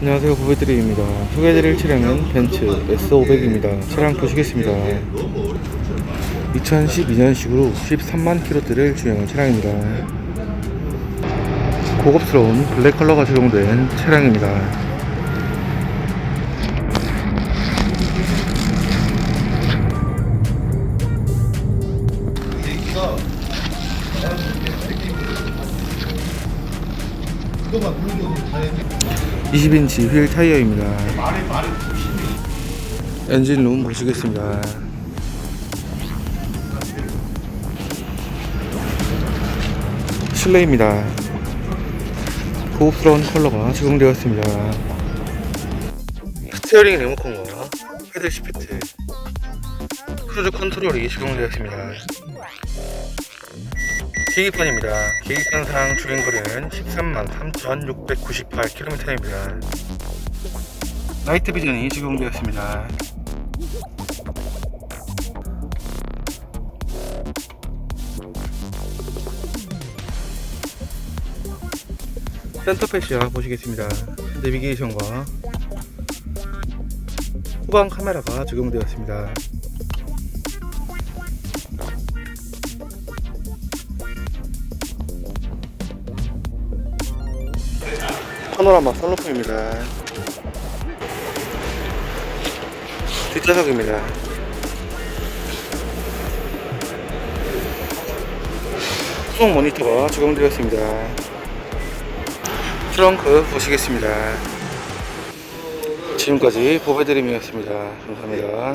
안녕하세요 보배드림입니다. 소개해드릴 차량은 벤츠 S500입니다. 차량 보시겠습니다. 2012년식으로 13만 킬로대를 주행한 차량입니다. 고급스러운 블랙 컬러가 적용된 차량입니다. 20인치 휠 타이어입니다. 엔진 룸 보시겠습니다. 실내입니다. 고급스러운 컬러가 적용되었습니다. 스티어링 리모컨과 패들 시프트 크루즈 컨트롤이 적용되었습니다 계기판입니다. 계기판상 주행거리는 13만 3,698km입니다. 나이트 비전이 적용되었습니다. 센터 패시아 보시겠습니다. 내비게이션과 후방 카메라가 적용되었습니다. 파노라마 썬루프입니다. 뒷좌석입니다. 수동 모니터가 적용되었습니다. 트렁크 보시겠습니다. 지금까지 보배드림이었습니다. 감사합니다.